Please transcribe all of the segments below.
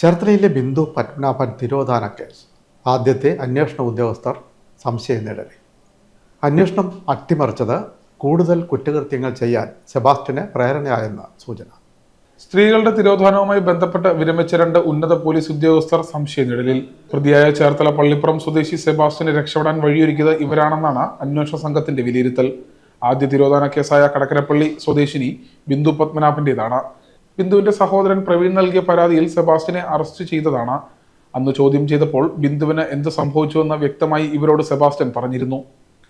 ചേർത്തലയിലെ ബിന്ദു പത്മനാഭൻ തിരോധാന കേസ്. ആദ്യത്തെ അന്വേഷണ ഉദ്യോഗസ്ഥർ സംശയം നേടലി അന്വേഷണം അട്ടിമറിച്ചത് കൂടുതൽ കുറ്റകൃത്യങ്ങൾ ചെയ്യാൻ സെബാസ്റ്റ്യന് പ്രേരണയായെന്ന് സൂചന. സ്ത്രീകളുടെ തിരോധാനവുമായി ബന്ധപ്പെട്ട് വിരമിച്ച രണ്ട് ഉന്നത പോലീസ് ഉദ്യോഗസ്ഥർ സംശയ നിഴലിൽ. പ്രതിയായ ചേർത്തല പള്ളിപ്പുറം സ്വദേശി സെബാസ്റ്റ്യനെ രക്ഷപ്പെടാൻ വഴിയൊരുക്കിയത് ഇവരാണെന്നാണ് അന്വേഷണ സംഘത്തിന്റെ വിലയിരുത്തൽ. ആദ്യ തിരോധാന കേസായ കടക്കരപ്പള്ളി സ്വദേശിനി ബിന്ദു പത്മനാഭന്റേതാണ്. ബിന്ദുവിന്റെ സഹോദരൻ പ്രവീൺ നൽകിയ പരാതിയിൽ സെബാസ്റ്റിനെ അറസ്റ്റ് ചെയ്തതാണ്. അന്ന് ചോദ്യം ചെയ്തപ്പോൾ ബിന്ദുവിന് എന്ത് സംഭവിച്ചുവെന്ന് വ്യക്തമായി ഇവരോട് സെബാസ്റ്റ്യൻ പറഞ്ഞിരുന്നു.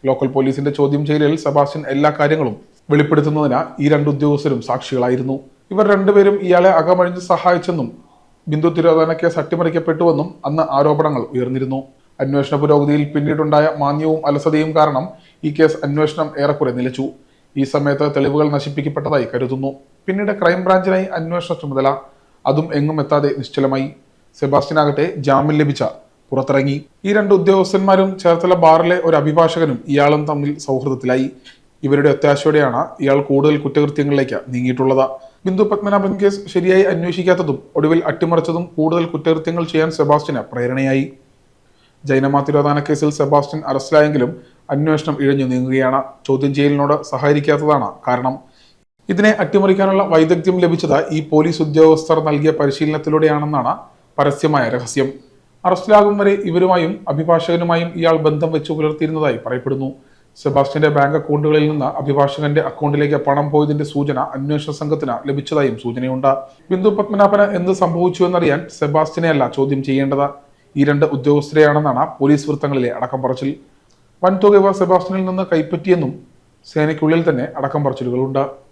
ലോക്കൽ പോലീസിന്റെ ചോദ്യം ചെയ്യലിൽ സെബാസ്റ്റ്യൻ എല്ലാ കാര്യങ്ങളും വെളിപ്പെടുത്തുന്നതിന് ഈ രണ്ട് ഉദ്യോഗസ്ഥരും സാക്ഷികളായിരുന്നു. ഇവർ രണ്ടുപേരും ഇയാളെ അകമഴിഞ്ഞ് സഹായിച്ചെന്നും ബിന്ദു തിരോധാന കേസ് അട്ടിമറിക്കപ്പെട്ടുവെന്നും അന്ന് ആരോപണങ്ങൾ ഉയർന്നിരുന്നു. അന്വേഷണ പുരോഗതിയിൽ പിന്നീടുണ്ടായ മാന്യവും അലസതയും കാരണം ഈ കേസ് അന്വേഷണം ഏറെക്കുറെ നിലച്ചു. ഈ സമയത്ത് തെളിവുകൾ നശിപ്പിക്കപ്പെട്ടതായി കരുതുന്നു. പിന്നീട് ക്രൈംബ്രാഞ്ചിനായി അന്വേഷണ ചുമതല. അതും എങ്ങും എത്താതെ നിശ്ചലമായി. സെബാസ്റ്റ്യനാകട്ടെ ജാമ്യം ലഭിച്ച പുറത്തിറങ്ങി. ഈ രണ്ട് ഉദ്യോഗസ്ഥന്മാരും ചേർത്തല ബാറിലെ ഒരു അഭിഭാഷകനും ഇയാളും തമ്മിൽ സൗഹൃദത്തിലായി. ഇവരുടെ ഒത്താശയോടെയാണ് ഇയാൾ കൂടുതൽ കുറ്റകൃത്യങ്ങളിലേക്ക് നീങ്ങിയിട്ടുള്ളത്. ബിന്ദു പത്മനാഭൻ കേസ് ശരിയായി അന്വേഷിക്കാത്തതും ഒടുവിൽ അട്ടിമറിച്ചതും കൂടുതൽ കുറ്റകൃത്യങ്ങൾ ചെയ്യാൻ സെബാസ്റ്റ്യന് പ്രേരണയായി. ജൈനമാ തിരോധാന കേസിൽ സെബാസ്റ്റ്യൻ അറസ്റ്റിലായെങ്കിലും അന്വേഷണം ഇഴഞ്ഞു നീങ്ങുകയാണ്. ചോദ്യം ചെയ്യലിനോട് സഹകരിക്കാത്തതാണ് കാരണം. ഇതിനെ അട്ടിമറിക്കാനുള്ള വൈദഗ്ധ്യം ലഭിച്ചത് ഈ പോലീസ് ഉദ്യോഗസ്ഥർ നൽകിയ പരിശീലനത്തിലൂടെയാണെന്നാണ് പരസ്യമായ രഹസ്യം. അറസ്റ്റിലാകും വരെ ഇവരുമായും അഭിഭാഷകനുമായും ഇയാൾ ബന്ധം വെച്ചു പുലർത്തിയിരുന്നതായി പറയപ്പെടുന്നു. സെബാസ്റ്റ്യന്റെ ബാങ്ക് അക്കൗണ്ടുകളിൽ നിന്ന് അഭിഭാഷകന്റെ അക്കൗണ്ടിലേക്ക് പണം പോയതിന്റെ സൂചന അന്വേഷണ സംഘത്തിന് ലഭിച്ചതായും സൂചനയുണ്ട്. ബിന്ദു പത്മനാഭന് എന്ത് സംഭവിച്ചു എന്നറിയാൻ സെബാസ്റ്റ്യനെയല്ല ചോദ്യം ചെയ്യേണ്ടത്. ഈ രണ്ട് ഉദ്യോഗസ്ഥരെയാണെന്നാണ് പോലീസ് വൃത്തങ്ങളിലെ അടക്കം പറച്ചിൽ വൻതുക സെബാസ്റ്റ്യനിൽ നിന്ന് കൈപ്പറ്റിയെന്നും സേനയ്ക്കുള്ളിൽ തന്നെ അടക്കം പറച്ചിലുകളുണ്ട്